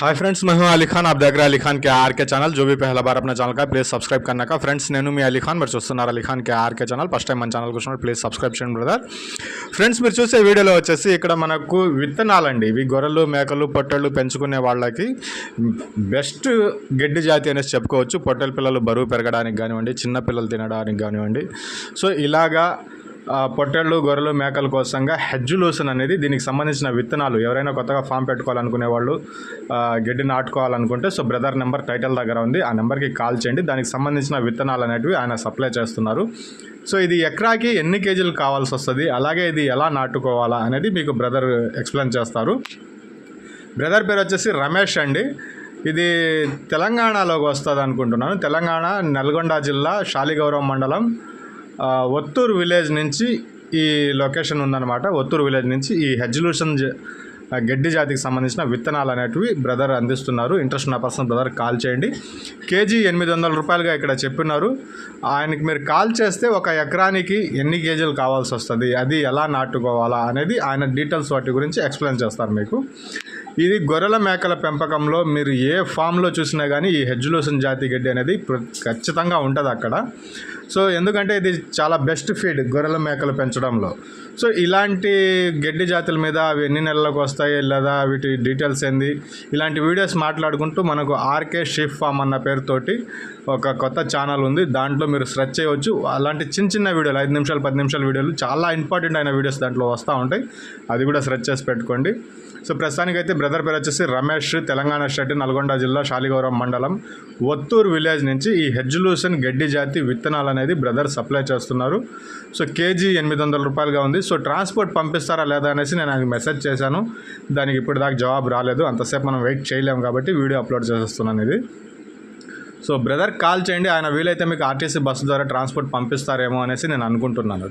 Hi friends మేము అలీఖాన్ అబ్ దగ్గర అలీఖాన్ కే ఆర్కే ఛానల్ జో బీ పహల బార్ అప్న ఛానల్ కా ప్లీజ్ సబ్స్క్రైబ్ కన్నా ఫ్రెండ్స్ నేను మీ అలీఖాన్ మీరు చూస్తున్నారు అలీఖాన్ కే ఆర్కే ఛానల్ ఫస్ట్ టైం మన ఛానల్ కూర్చున్నారు ప్లీజ్ సబ్స్క్రైబ్ చేయండి బ్రదర్ ఫ్రెండ్స్ మీరు చూసే వీడియోలో వచ్చేసి ఇక్కడ మనకు విత్తనాలండి. ఇవి గొర్రెలు మేకలు పొట్టెళ్ళు పెంచుకునే వాళ్ళకి బెస్ట్ గడ్డి జాతి అనేసి చెప్పుకోవచ్చు. పొట్టెల పిల్లలు బరువు పెరగడానికి కానివ్వండి చిన్న పిల్లలు తినడానికి కానివ్వండి. సో ఇలాగా పొట్టేళ్ళు గొర్రెలు మేకల కోసంగా హెడ్జులూసన్ అనేది దీనికి సంబంధించిన విత్తనాలు. ఎవరైనా కొత్తగా ఫామ్ పెట్టుకోవాలనుకునే వాళ్ళు గడ్డి నాటుకోవాలనుకుంటే సో బ్రదర్ నెంబర్ టైటిల్ దగ్గర ఉంది. ఆ నెంబర్కి కాల్ చేయండి. దానికి సంబంధించిన విత్తనాలు అనేటివి ఆయన సప్లై చేస్తున్నారు. సో ఇది ఎకరాకి ఎన్ని కేజీలు కావాల్సి వస్తుంది? అలాగే ఇది ఎలా నాటుకోవాలా అనేది మీకు బ్రదర్ ఎక్స్ప్లెయిన్ చేస్తారు. బ్రదర్ పేరు వచ్చేసి రమేష్ అండి. ఇది తెలంగాణలోకి వస్తుంది అనుకుంటున్నాను తెలంగాణ నల్గొండ జిల్లా శాలిగౌరవం మండలం ఒత్తూరు విలేజ్ నుంచి ఈ లొకేషన్ ఉందన్నమాట. ఒత్తూరు విలేజ్ నుంచి ఈ హెజ్లూషన్ జ- గడ్డి జాతికి సంబంధించిన విత్తనాలు అనేటివి బ్రదర్ అందిస్తున్నారు. ఇంట్రెస్ట్ ఉన్న పర్సన్ బ్రదర్ కాల్ చేయండి. కేజీ ఎనిమిది వందల రూపాయలుగా ఇక్కడ చెప్పినారు. ఆయనకి మీరు కాల్ చేస్తే ఒక ఎకరానికి ఎన్ని కేజీలు కావాల్సి వస్తుంది అది ఎలా నాటుకోవాలా అనేది ఆయన డీటెయిల్స్ వాటి గురించి ఎక్స్ప్లెయిన్ చేస్తారు మీకు. ఇది గొర్రెల మేకల పెంపకంలో మీరు ఏ ఫామ్లో చూసినా కానీ ఈ హెజ్జులోసన్ జాతి గడ్డి అనేది ఖచ్చితంగా ఉంటుంది అక్కడ. సో ఎందుకంటే ఇది చాలా బెస్ట్ ఫీడ్ గొర్రెల మేకలు పెంచడంలో. సో ఇలాంటి గడ్డి జాతుల మీద అవి ఎన్ని నెలలకు వస్తాయి లేదా వీటి డీటెయిల్స్ ఏంది ఇలాంటి వీడియోస్ మాట్లాడుకుంటూ మనకు ఆర్కే షీఫ్ ఫామ్ అన్న పేరుతోటి ఒక కొత్త ఛానల్ ఉంది. దాంట్లో మీరు సెర్చ్ చేయవచ్చు. అలాంటి చిన్న చిన్న వీడియోలు ఐదు నిమిషాలు పది నిమిషాల వీడియోలు చాలా ఇంపార్టెంట్ అయిన వీడియోస్ దాంట్లో వస్తూ ఉంటాయి. అది కూడా సెర్చ్ చేసి పెట్టుకోండి. సో ప్రస్తుతానికైతే బ్రదర్ పేరు వచ్చేసి రమేష్ తెలంగాణ స్టేట్ నల్గొండ జిల్లా శాలిగౌరవం మండలం. ఒత్తూరు విలేజ్ నుంచి ఈ హెజ్లూసన్ గడ్డి జాతి విత్తనాలు అనేది బ్రదర్ సప్లై చేస్తున్నారు. సో కేజీ ఎనిమిది వందల రూపాయలుగా ఉంది. సో ట్రాన్స్పోర్ట్ పంపిస్తారా లేదా అనేసి నేను ఆయనకి మెసేజ్ చేశాను. దానికి ఇప్పుడు దాకా జవాబు రాలేదు. అంతసేపు మనం వెయిట్ చేయలేము కాబట్టి వీడియో అప్లోడ్ చేసేస్తున్నాను ఇది. సో బ్రదర్ కాల్ చేయండి. ఆయన వీలైతే మీకు ఆర్టీసీ బస్సు ద్వారా ట్రాన్స్పోర్ట్ పంపిస్తారేమో అనేసి నేను అనుకుంటున్నాను.